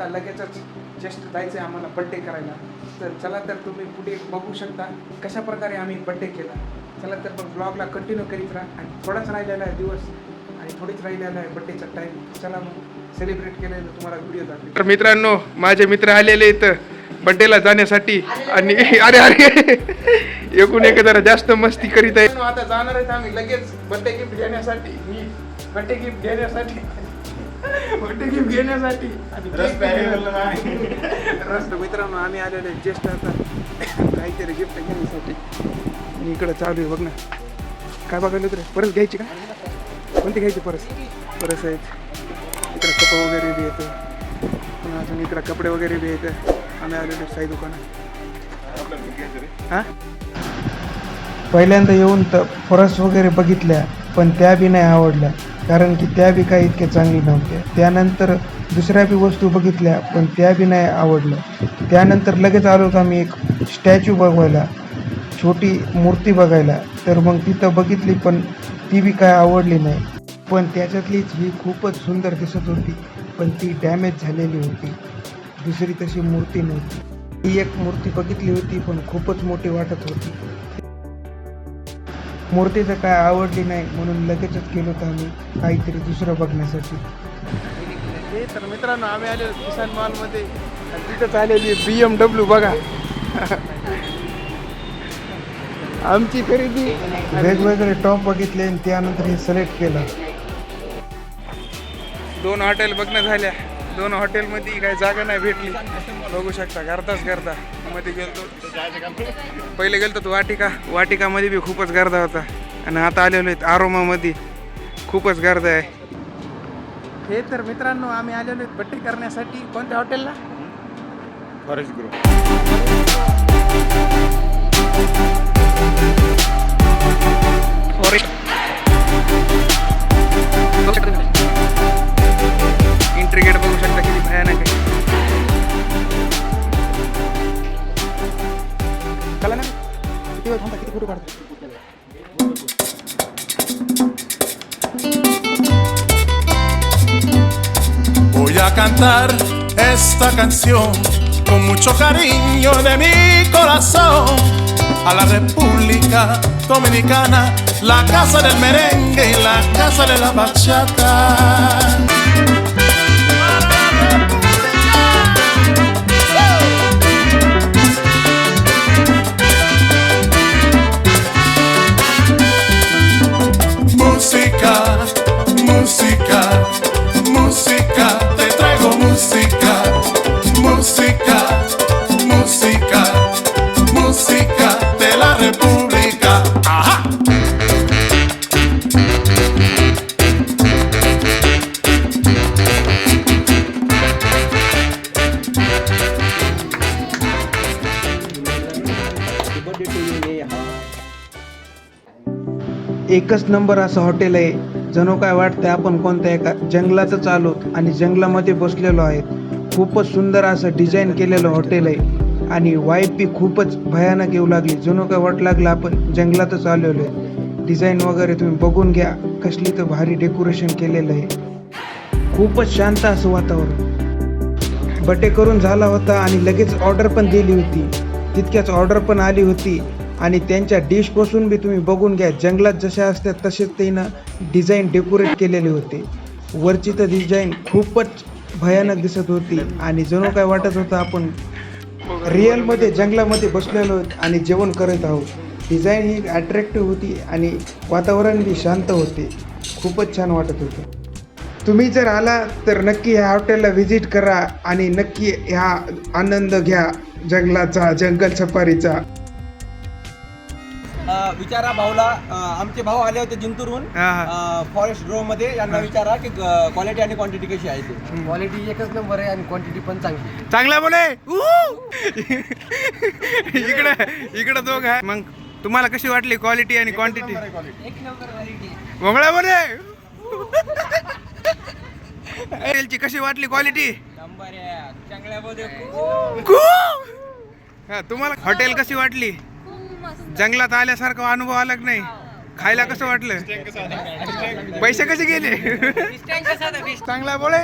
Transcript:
आता लगेचच जस्ट जायचं आहे आम्हाला बड्डे करायला. तर चला तर तुम्ही पुढे बघू शकता कशा प्रकारे आम्ही बड्डे केला. चला तर मग ब्लॉगला कंटिन्यू करीत राहा आणि थोडाच राहिलेला आहे दिवस आणि थोडीच राहिलेला आहे बड्डेचा टाईम चला मग सेलिब्रेट केलेलं तुम्हाला व्हिडिओ दाखवेल तर मित्रांनो माझे मित्र आलेले इथं बड्डेला जाण्यासाठी. आणि अरे अरे एकूण एक जरा जास्त मस्ती करीत आहे. आता जाणार आहेत आम्ही लगेच बड्डे गिफ्ट घेण्यासाठी. मी बड्डे गिफ्ट घेण्यासाठी. बड्डे गिफ्ट घेण्यासाठी. आणि रस्ता मित्रांनो आम्ही आलेले जस्ट आता. काहीतरी गिफ्ट घेण्यासाठी. आणि इकडं चालू आहे बघ ना. काय बघायला तर परस घ्यायची का? कोणती घ्यायची परस? परस आहेत. इकडं कप वगैरे बी येतं. पुन्हा अजून इकडं कपडे वगैरे बी येतं. आम्ही आलेलो साई दुकानात. हां? पहिल्यांदा येऊन तर फरस वगैरे बघितल्या पण त्या बी नाही आवडल्या. कारण की त्या बी काही इतक्या चांगली नव्हत्या त्यानंतर दुसऱ्या बी वस्तू बघितल्या पण त्या बी नाही आवडलं त्यानंतर लगेच आलो होतो आम्ही एक स्टॅच्यू बघवायला छोटी मूर्ती बघायला. तर मग तिथं बघितली पण ती बी काय आवडली नाही. पण त्याच्यातलीच ही खूपच सुंदर दिसत होती पण ती डॅमेज झालेली होती. दुसरी तशी मूर्ती नव्हती. ही एक मूर्ती बघितली होती पण खूपच मोठी वाटत होती. मूर्ती तर काय आवडली नाही म्हणून लगेचच गेलो होतो आम्ही काहीतरी दुसरं बघण्यासाठी. हे तर मित्रांनो आम्ही आलेलो किसान मॉलमध्ये. आणि तिथंच आलेली बी एम डब्ल्यू बघा. आमची खरेदी. वेगवेगळे टॉप बघितले आणि त्यानंतर हे सिलेक्ट केलं. दोन हॉटेल बघणं झाल्या. दोन हॉटेलमध्ये काही जागा नाही भेटली. बघू शकता करताच करता मध्ये गेलतो. पहिले गेलतो तो वाटिका. वाटिकामध्ये बी खूपच गर्दा होता. आणि आता आलेलो आहेत आरोमामध्ये. खूपच गर्दा आहे. हे तर मित्रांनो आम्ही आलेलो आहेत बड्डे करण्यासाठी. कोणत्या हॉटेलला? Forest group. A cantar esta canción con mucho cariño de mi corazón a la República Dominicana, la casa del merengue y la casa de la bachata. एकच नंबर असं हॉटेल आहे. जणू काय वाटतं आपण कोणत्या एका जंगलातच आलो आणि जंगलामध्ये बसलेलो आहेत. खूपच सुंदर असं डिझाईन केलेलं हॉटेल आहे. आणि वाईफ बी खूपच भयानक येऊ लागली. जणू काय वाट लागलं आपण जंगलातच आलेलो आहे. डिझाईन वगैरे तुम्ही बघून घ्या. कसली तर भारी डेकोरेशन केलेलं आहे. खूपच शांत असं वातावरण. बटे करून झाला होता आणि लगेच ऑर्डर पण दिली होती. तितक्याच ऑर्डर पण आली होती. आणि त्यांच्या डिशपासून बी तुम्ही बघून घ्या. जंगलात जशा असतात तसेच त्यानं डिझाईन डेकोरेट केलेले होते. वरची तर डिझाईन खूपच भयानक दिसत होती. आणि जणू काय वाटत होतं आपण रिअलमध्ये जंगलामध्ये बसलेलो आहोत आणि जेवण करत आहोत. डिझाईन ही अट्रॅक्टिव्ह होती आणि वातावरण बी शांत होते. खूपच छान वाटत होतं. तुम्ही जर आला तर नक्की ह्या हॉटेलला व्हिजिट करा आणि नक्की ह्या आनंद घ्या. जंगलाचा जंगल सफारीचा. विचारा भाऊला आमचे भाऊ आले होते जिंतूरून हा. फॉरेस्ट ग्रो मध्ये यांना विचारा की क्वालिटी आणि क्वांटिटी कशी आहे ते. क्वालिटी एकच नंबर आहे आणि क्वांटिटी पण चांगली चांगला बोले. इकडे इकडे दोघ आहे. मग तुम्हाला कशी वाटली क्वालिटी आणि क्वांटिटी वगळा बोले. कशी वाटली क्वालिटी हा तुम्हाला हॉटेल कशी वाटली? जंगलात आल्यासारखा अनुभव आला की नाही? खायला कसं वाटलं? पैसे कसे गेले? चांगला बोले